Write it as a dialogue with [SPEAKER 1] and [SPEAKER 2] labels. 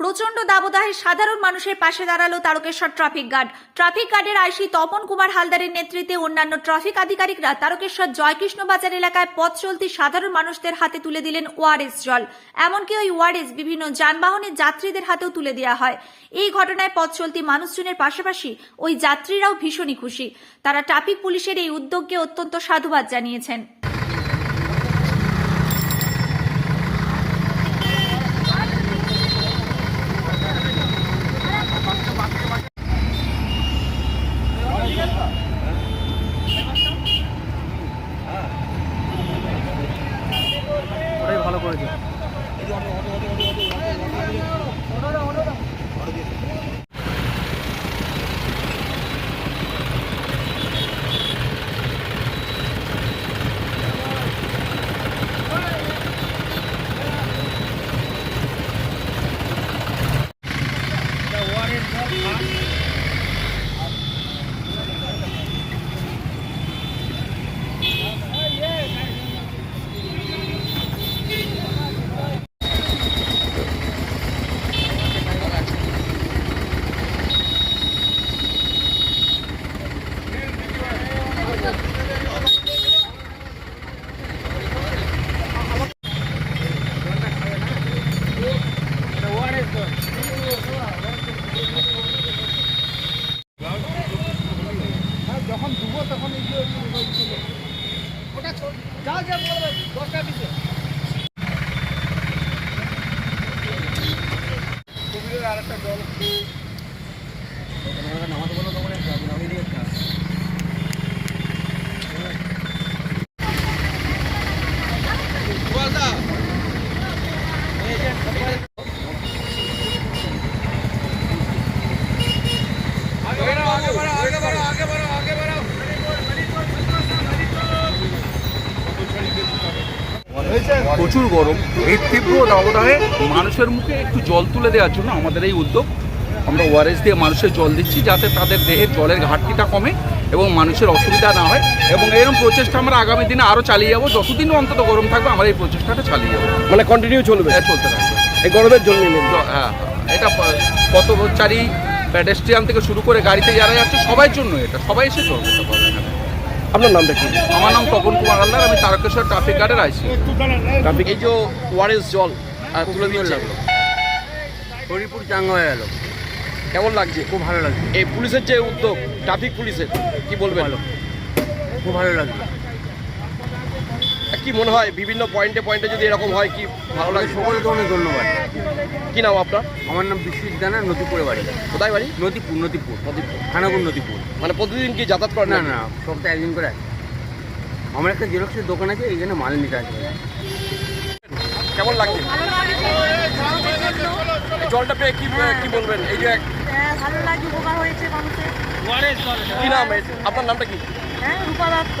[SPEAKER 1] প্রচণ্ড দাবদাহে সাধারণ মানুষের পাশে দাঁড়াল তারকেশ্বর ট্রাফিক গার্ড। ট্রাফিক গার্ডের আইসি তপন কুমার হালদারের নেতৃত্বে অন্যান্য ট্রাফিক আধিকারিকরা তারকেশ্বর জয়কৃষ্ণ বাজার এলাকায় পথ চলতি সাধারণ মানুষদের হাতে তুলে দিলেন ওআরএস জল। এমনকি ওই ওআরএস বিভিন্ন যানবাহনের যাত্রীদের হাতেও তুলে দেওয়া হয়। এই ঘটনায় পথ চলতি মানুষজনের পাশাপাশি ওই যাত্রীরাও ভীষণই খুশি। তারা ট্রাফিক পুলিশের এই উদ্যোগকে অত্যন্ত সাধুবাদ জানিয়েছেন।
[SPEAKER 2] Вадя. যা যা বলবে দশটা পিছে কুমিরের আর একটা জল নামাতে বলো তখন নামিয়ে দিয়ে
[SPEAKER 3] প্রচুর গরম। এর তীব্র দাবদাহে মানুষের মুখে একটু জল তুলে দেওয়ার জন্য আমাদের এই উদ্যোগ। আমরা ওয়ারেস দিয়ে মানুষের জল দিচ্ছি যাতে তাদের দেহে জলের ঘাটতিটা কমে এবং মানুষের অসুবিধা না হয় এবং এরকম প্রচেষ্টা আমরা আগামী দিনে আরও চালিয়ে যাব। যতদিন অন্তত গরম থাকবে আমরা এই প্রচেষ্টাটা চালিয়ে যাব।
[SPEAKER 2] মানে কন্টিনিউ চলবে?
[SPEAKER 3] এটা চলতে থাকবে।
[SPEAKER 2] এই গরমের জন্য
[SPEAKER 3] হ্যাঁ এটা প- পথচারী প্যাডেস্ট্রিয়ান থেকে শুরু করে গাড়িতে যারা যাচ্ছে সবার জন্য এটা। সবাই এসে জল পারবে
[SPEAKER 2] আপনার নামটা কি
[SPEAKER 3] আমার নাম তপন কুমার হালদার আমি তারকেশ্বর ট্রাফিক গার্ডের আইসি
[SPEAKER 2] ট্রাফিক এই যে ওয়ারেস জল আর তুলে লাগল
[SPEAKER 4] হরিপুর চাঙ্গা হয়ে গেল
[SPEAKER 2] কেমন লাগছে?
[SPEAKER 4] খুব ভালো লাগছে।
[SPEAKER 2] এই পুলিশের যে উদ্যোগ ট্রাফিক পুলিশের কি বলবেন?
[SPEAKER 4] খুব ভালো লাগছে।
[SPEAKER 2] কি মনে হয়? বিভিন্ন পয়েন্টে পয়েন্টে যদি এরকম হয় কি ভালো লাগে?
[SPEAKER 4] সকলকে অনেক ধন্যবাদ।
[SPEAKER 2] কি নাম আপনার?
[SPEAKER 4] আমার নাম বিশ্বজিৎ দানা নদীপুরে বাড়ি।
[SPEAKER 2] কোথায় বাড়ি?
[SPEAKER 4] নদীপুর নদীপুর
[SPEAKER 2] নদীপুর
[SPEAKER 4] খানাপুর নদীপুর
[SPEAKER 2] মানে প্রতিদিন কি যাতায়াত করেন
[SPEAKER 4] না না সপ্তাহে একদিন করে। আমার একটা জেরক্সের দোকান আছে এইখানে মাল নিতে আছে
[SPEAKER 2] কেমন লাগছে? জলটা পেয়ে কি কি বলবেন? এই যে
[SPEAKER 5] হ্যাঁ ভালো লাগে উপকার হয়েছে মানুষের।
[SPEAKER 2] কি নাম? আপনার নামটা কি?
[SPEAKER 5] হ্যাঁ রূপা দত্ত।